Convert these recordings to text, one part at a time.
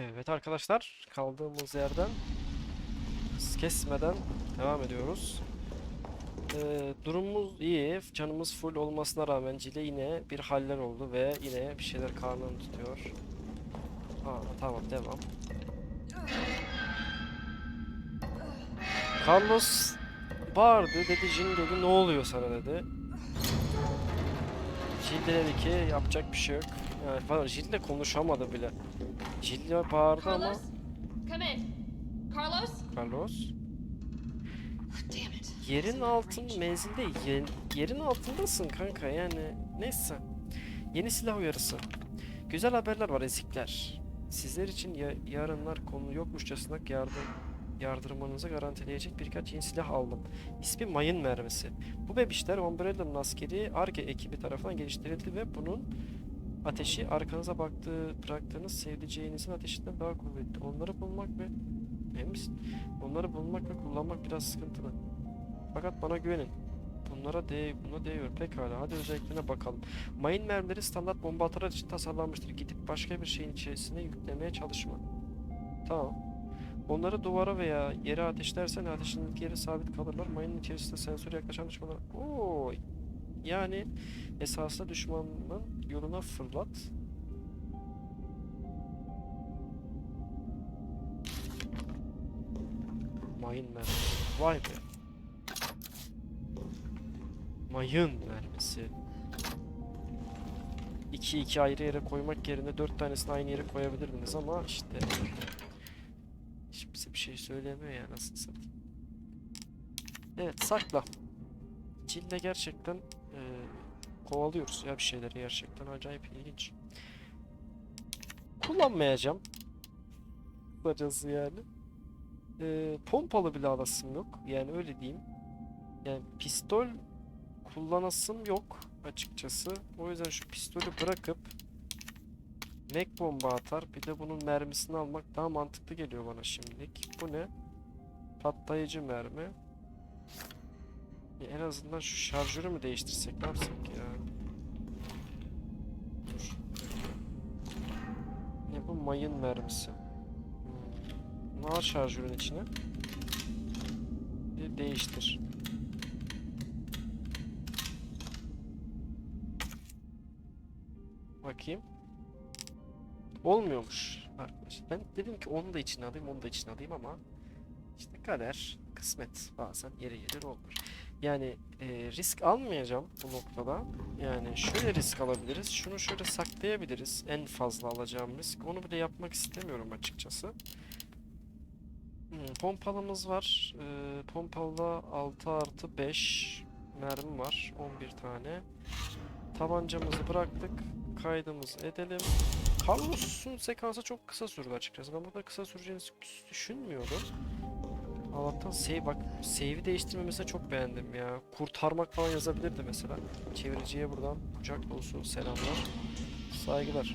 Evet arkadaşlar kaldığımız yerden kesmeden devam ediyoruz. Ee, durumumuz iyi. Canımız full olmasına rağmen Cile yine bir haller oldu ve yine bir şeyler karnını tutuyor. Aa, tamam devam. Carlos bağırdı dedi Jin dedi ne oluyor sana dedi. De dedi ki yapacak bir şey yok. Yani falan Jill de konuşamadı bile. Jill de bağırdı ama Carlos? Come in. Carlos? Carlos it. yerin altın menzilde ye- yerin altındasın kanka yani neyse. Yeni silah uyarısı. Güzel haberler var ezikler. Sizler için ya- yarınlar konu yokmuşçasına yardım yardırmanızı garantileyecek birkaç yeni silah aldım. İsmi mayın mermisi. Bu bebişler Umbrella'nın askeri ARGE ekibi tarafından geliştirildi ve bunun ateşi arkanıza baktığı bıraktığınız sevdiceğinizin ateşinden daha kuvvetli. Onları bulmak ve emin? Onları bulmak ve kullanmak biraz sıkıntılı. Fakat bana güvenin. Bunlara değ buna değiyor. Pekala. Hadi özelliklerine bakalım. Mayın mermileri standart bomba atarlar için tasarlanmıştır. Gidip başka bir şeyin içerisine yüklemeye çalışma. Tamam. Onları duvara veya yere ateşlersen ateşin yeri sabit kalırlar. Mayının içerisinde sensör yaklaşan düşmanlar. Oo. Yani esasında düşmanın yoluna fırlat. Mayın mermisi. Vay be. Mayın mermisi. 2 iki ayrı yere koymak yerine dört tanesini aynı yere koyabilirdiniz ama işte bize bir şey söylemiyor ya nasıl satayım. Evet sakla. Cille gerçekten e, kovalıyoruz ya bir şeyleri gerçekten acayip ilginç. Kullanmayacağım. Kısacası yani. E, pompalı bile alasım yok. Yani öyle diyeyim. Yani pistol kullanasım yok açıkçası. O yüzden şu pistolü bırakıp Mek bomba atar. Bir de bunun mermisini almak daha mantıklı geliyor bana şimdilik. Bu ne? Patlayıcı mermi. Ya en azından şu şarjörü mü değiştirsek ne yapsak ya? Dur. Ne bu mayın mermisi? Hmm. Al şarjörün içine. Bir değiştir. Bakayım. Olmuyormuş. Ben dedim ki onu da içine alayım, onu da içine alayım ama işte kader, kısmet bazen yeri gelir olur. Yani e, risk almayacağım bu noktada. Yani şöyle risk alabiliriz. Şunu şöyle saklayabiliriz. En fazla alacağım risk. Onu bile yapmak istemiyorum açıkçası. Hmm, pompalımız var. E, pompalıda 6 artı 5 mermi var. 11 tane. Tabancamızı bıraktık. Kaydımızı edelim. Carlos'un sekansı çok kısa sürdü açıkçası. Ben burada kısa süreceğini düşünmüyordum. Allah'tan save bak save'i değiştirmemesine çok beğendim ya. Kurtarmak falan yazabilirdi mesela. Çeviriciye buradan kucak dolusu selamlar. Saygılar.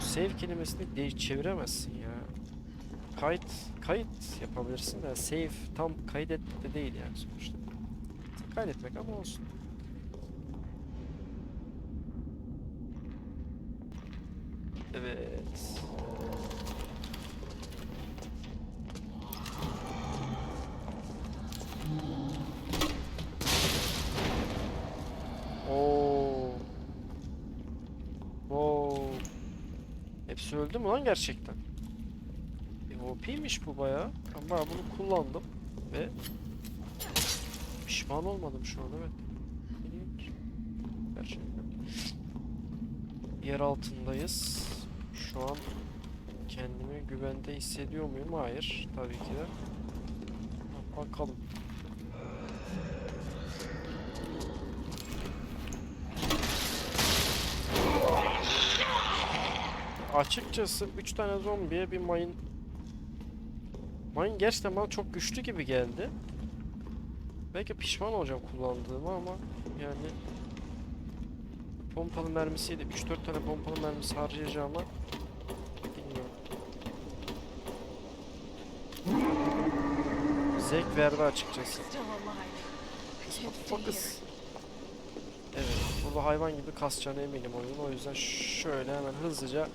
Save kelimesini de çeviremezsin ya. Kayıt kayıt yapabilirsin de save tam kaydet de değil yani sonuçta. Kaydetmek ama olsun. Evet. Oo. Wow. Hepsi öldü mü lan gerçekten? E, OP'ymiş bu. Ben bayağı bunu kullandım ve pişman olmadım şu an evet. Gerçekten. Yer altındayız. Şu an kendimi güvende hissediyor muyum? Hayır. Tabii ki de. Bakalım. Açıkçası 3 tane zombiye bir mayın Mayın gerçekten bana çok güçlü gibi geldi. Belki pişman olacağım kullandığıma ama yani pompalı mermisiydi. 3-4 tane pompalı mermisi harcayacağıma bilmiyorum. Zevk verdi açıkçası. Here. Evet, burada hayvan gibi kasacağına eminim oyunun. O yüzden şöyle hemen hızlıca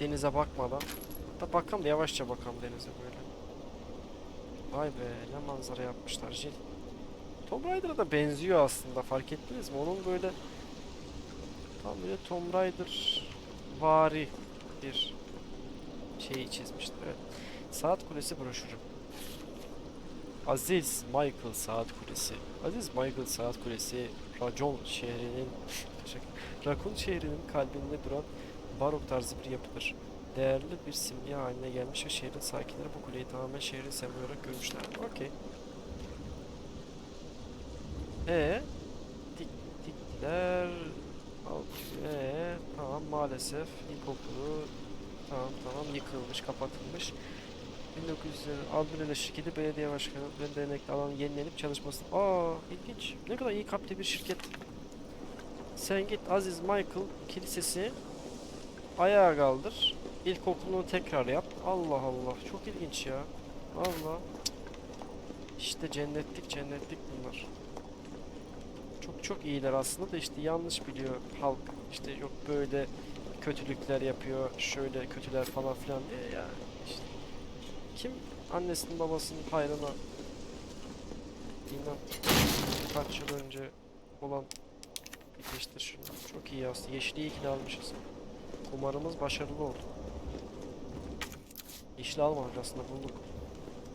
denize bakmadan. Da bakalım da yavaşça bakalım denize böyle. Vay be ne manzara yapmışlar Jill. Tomb Raider'a da benziyor aslında fark ettiniz mi? Onun böyle tam böyle Tomb Raider vari bir şeyi çizmişler. Evet. Saat Kulesi broşürü. Aziz Michael Saat Kulesi. Aziz Michael Saat Kulesi Racon şehrinin Rakun şehrinin kalbinde duran barok tarzı bir yapıdır. Değerli bir simge haline gelmiş ve şehrin sakinleri bu kuleyi tamamen şehrin sembolü olarak görmüşler. Okey. Dik diktiler. Al, ee, tamam maalesef ilkokulu tamam tamam yıkılmış, kapatılmış. 1900'lerin Aldırele şirketi belediye başkanı ben emekli alan yenilenip çalışması. Aa ilginç. Ne kadar iyi kalpli bir şirket. Sen git Aziz Michael Kilisesi ayağa kaldır. İlkokulunu tekrar yap. Allah Allah. Çok ilginç ya. Allah. İşte cennetlik cennetlik bunlar. Çok çok iyiler aslında da işte yanlış biliyor halk. İşte yok böyle kötülükler yapıyor, şöyle kötüler falan filan diye ya. İşte kim annesinin babasının hayrına bilmem kaç yıl önce olan bir geçtir şunu. Çok iyi aslında. Yeşili iyi ki de almışız. Umarımız başarılı oldu. Yeşil almadık aslında bulduk.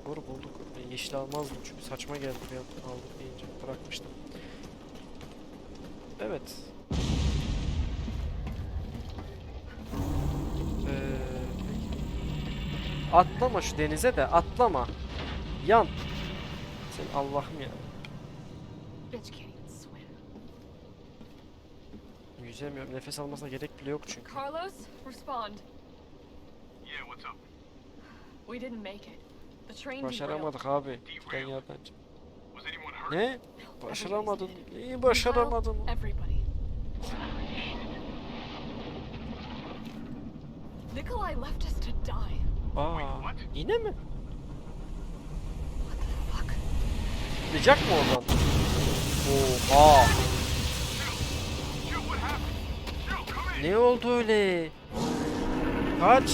Doğru bulduk. Ben yeşil almazdım çünkü saçma geldi bir an aldık deyince bırakmıştım. Evet. Ee. Atlama şu denize de atlama. Yan. Sen Allah'ım ya. Yüzemiyorum. Nefes almasına gerek bile yok çünkü. Carlos, respond. Yeah, what's up? We didn't make it. The train. Başaramadık abi. Was anyone hurt? Ne? Başaramadın. İyi başaramadın. Everybody. Nikolai left us to die. Aa, what? yine mi? What the fuck? Atlayacak mı oradan? Oha. Ne oldu öyle? Kaç.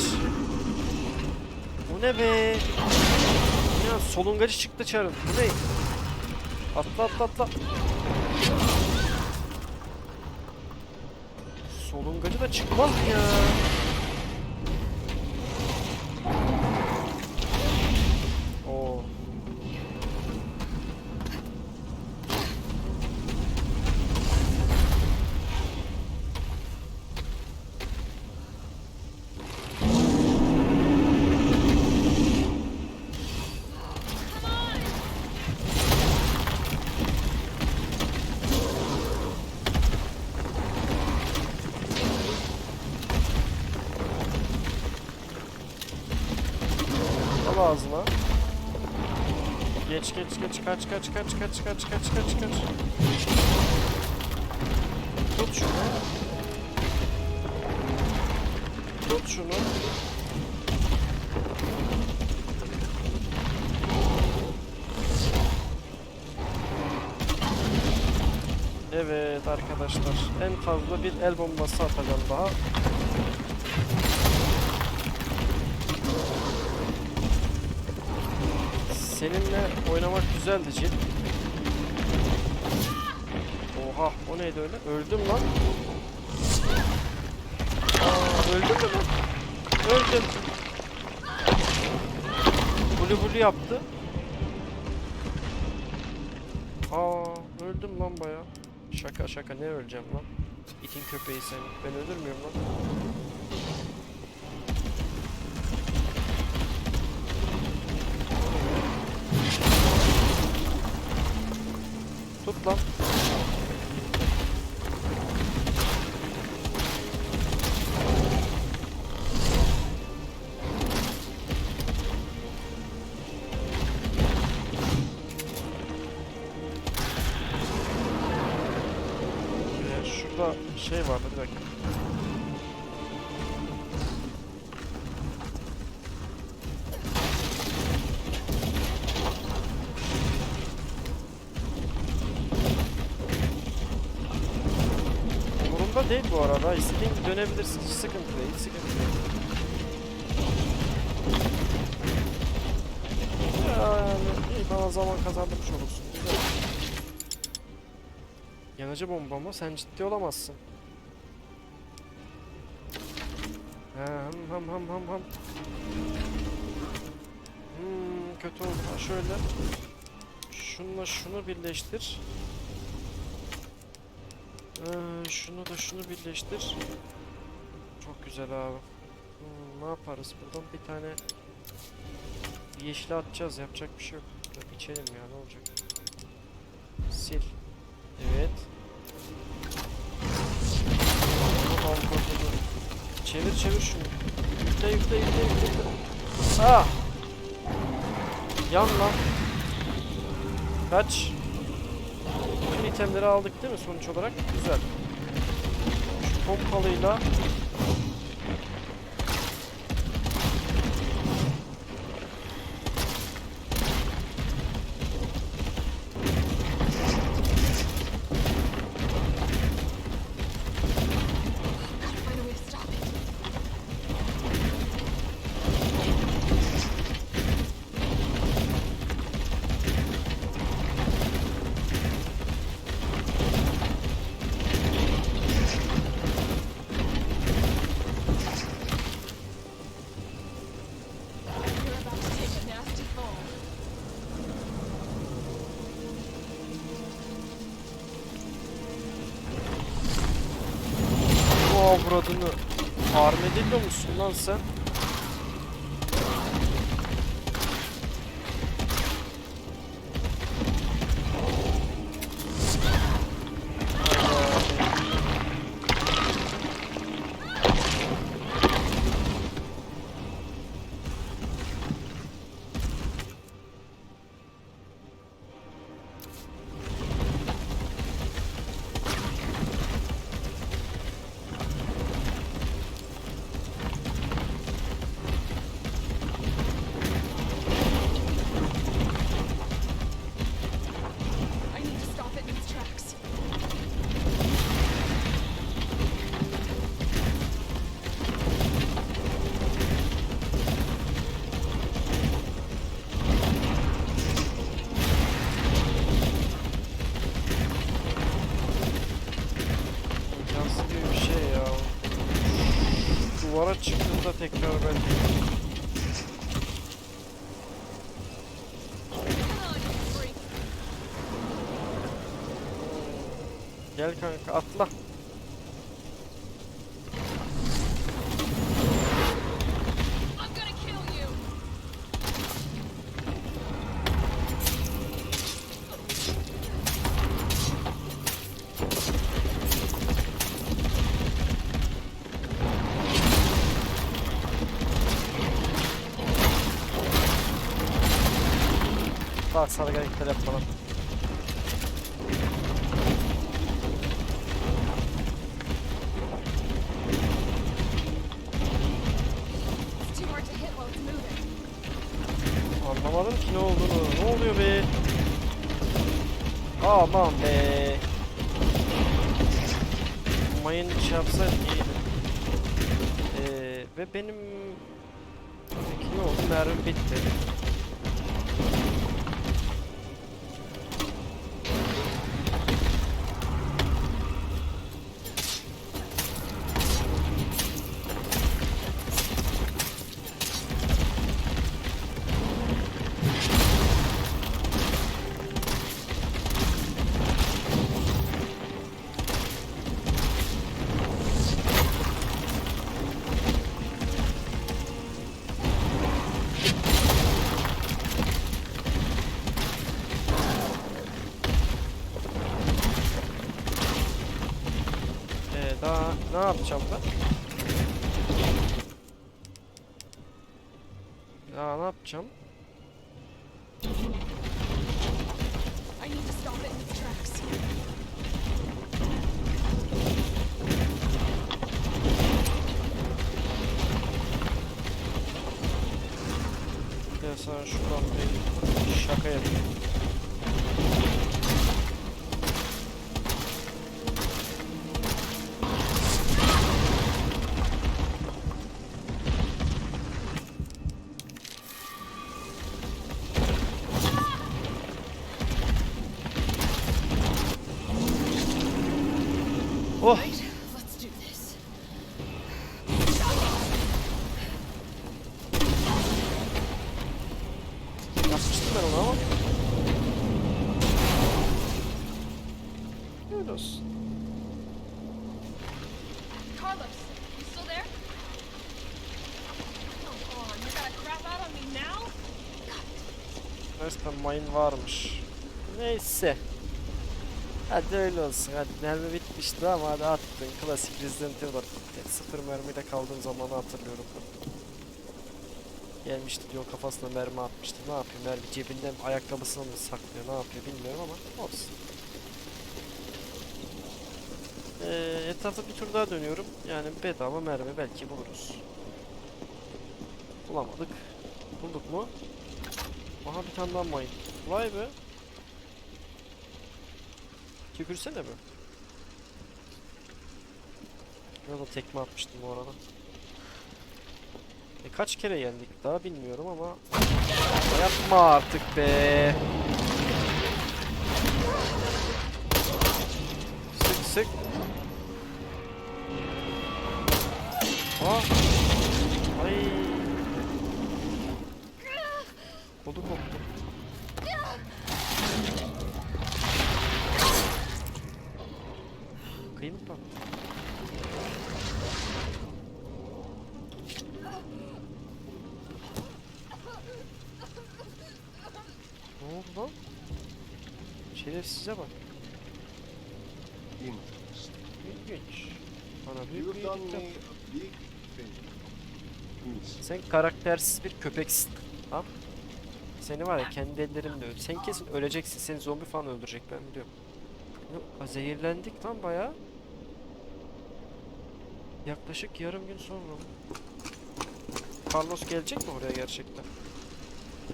Bu ne be? Ya solungacı çıktı çarın. Bu ne? Atla atla atla. Solungacı da çıkmaz ya? Geç geç kaç kaç kaç kaç kaç kaç kaç kaç. Tut şunu. Tut şunu. Evet arkadaşlar en fazla bir el bombası atacağım daha. Seninle oynamak güzeldi Jill. Oha o neydi öyle? Öldüm lan. Aa, öldüm mü lan? Öldüm. Bulu bulu yaptı. Aa öldüm lan baya. Şaka şaka ne öleceğim lan? İtin köpeği sen. Ben ölür müyüm lan? Atla. değil bu arada. İstediğin gibi dönebilirsin. Hiç sıkıntı değil, hiç sıkıntı değil. Yani iyi bana zaman kazandırmış olursun. Yanıcı bomba mı? Sen ciddi olamazsın. Ham ham ham ham ham. Hmm, kötü oldu. Ha, şöyle. Şunla şunu birleştir. Ee, şunu da şunu birleştir. Çok güzel abi. Hmm, ne yaparız? Buradan bir tane yeşil atacağız. Yapacak bir şey yok. Yok, içelim ya ne olacak? Sil. Evet. Çevir çevir şunu. Yükle yükle yükle. yükle. Ah! Yan lan. Kaç. Bütün itemleri aldık değil mi sonuç olarak? Güzel. Şu pompalıyla avradını armadillo musun lan sen? Gel kanka atla. Anlamadım ki ne olduğunu. Ne oluyor be? Aman be. Mayın şey yapsaydı iyiydi. Ee, ve benim... Peki ne oldu? Mermim bitti. İt in its tracks. Ya sana şuradan bir şaka yapayım. Ben onu ama. Öyle olsun. Carlos, you still there? Come on, you gotta crap out on me now? Resmen mayın varmış. Neyse. Hadi öyle olsun. Hadi mermi bitmişti ama hadi attın. Klasik Resident Evil. Sıfır mermiyle kaldığım zamanı hatırlıyorum. Gelmişti diyor kafasına mermi atmıştı. Ne yapıyor? Mermi cebinden ayakkabısını mı saklıyor? Ne yapıyor bilmiyorum ama olsun. Ee, etrafta bir tur daha dönüyorum. Yani bedava mermi belki buluruz. Bulamadık. Bulduk mu? Aha bir tane daha mayın. Vay be. Tükürsene be. Ya da tekme atmıştım bu arada. E kaç kere yendik daha bilmiyorum ama. Yapma artık be. Sık sık Şerefsize bak. İlginç. Bana büyük bir You've done iyilik me yaptı. a big favor. Miss. Sen karaktersiz bir köpeksin. Ha? Seni var ya kendi ellerimle öl. Sen kesin öleceksin. Seni zombi falan öldürecek ben biliyorum. Yok, zehirlendik lan baya. Yaklaşık yarım gün sonra. Carlos gelecek mi oraya gerçekten?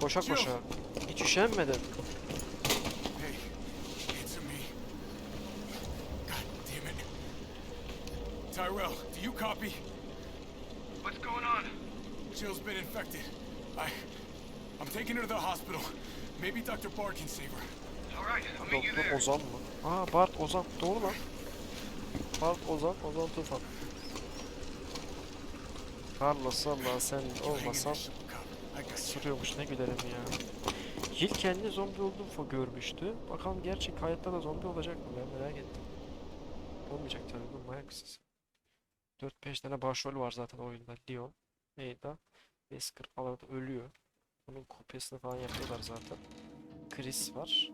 Koşa koşa. Hiç üşenmeden. Tyrell, do you copy? What's going on? Jill's been infected. I... I'm taking her to the hospital. Maybe Dr. Barr can save her. All right, I'll meet you there. Ozan mı? Aa Bart Ozan. Doğru lan. Bart Ozan, Ozan Tufan. Carlos Allah sen olmasan sürüyormuş ne gülerim ya. Jill kendi zombi olduğunu görmüştü. Bakalım gerçek hayatta da zombi olacak mı ben merak ettim. Olmayacak tabii bu manyak mısın? 4-5 tane başrol var zaten oyunda. Leon, Ada, Wesker falan da ölüyor. Onun kopyasını falan yapıyorlar zaten. Chris var.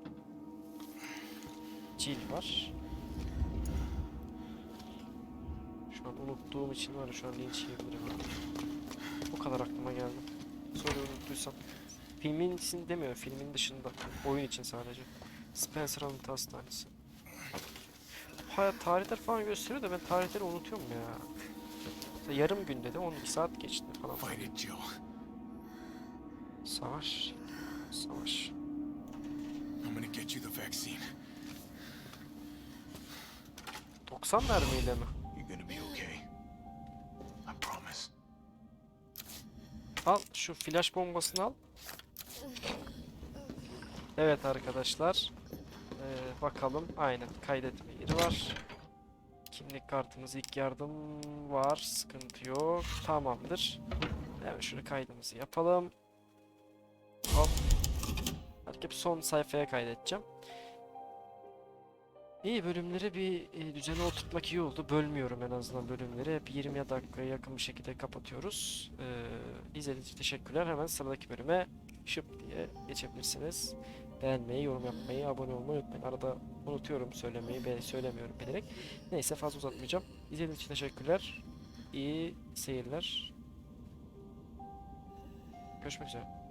Jill var. Şu an unuttuğum için var şu an linç yiyebilirim. O kadar aklıma geldi. Sonra unuttuysam. Filmin için demiyorum, filmin dışında. Oyun için sadece. Spencer Anıtı Hastanesi. Hayat tarihler falan gösteriyor da ben tarihleri unutuyorum ya. Mesela yarım günde de 12 saat geçti falan. Savaş. Savaş. I'm gonna get you the vaccine. 90 mermiyle mi? You're gonna be okay. I promise. Al şu flash bombasını al. Evet arkadaşlar. Ee, bakalım. Aynen kaydetme yeri var. Kimlik kartımız ilk yardım var. Sıkıntı yok. Tamamdır. Hemen şunu kaydımızı yapalım. Hop. Hep son sayfaya kaydedeceğim. İyi bölümleri bir e, düzene oturtmak iyi oldu. Bölmüyorum en azından bölümleri. Hep 20 dakikaya yakın bir şekilde kapatıyoruz. Ee, izlediğiniz için teşekkürler. Hemen sıradaki bölüme şıp diye geçebilirsiniz. Beğenmeyi, yorum yapmayı, abone olmayı unutmayın. Arada unutuyorum söylemeyi, ben söylemiyorum bilerek. Neyse fazla uzatmayacağım. İzlediğiniz için teşekkürler. İyi seyirler. Görüşmek üzere.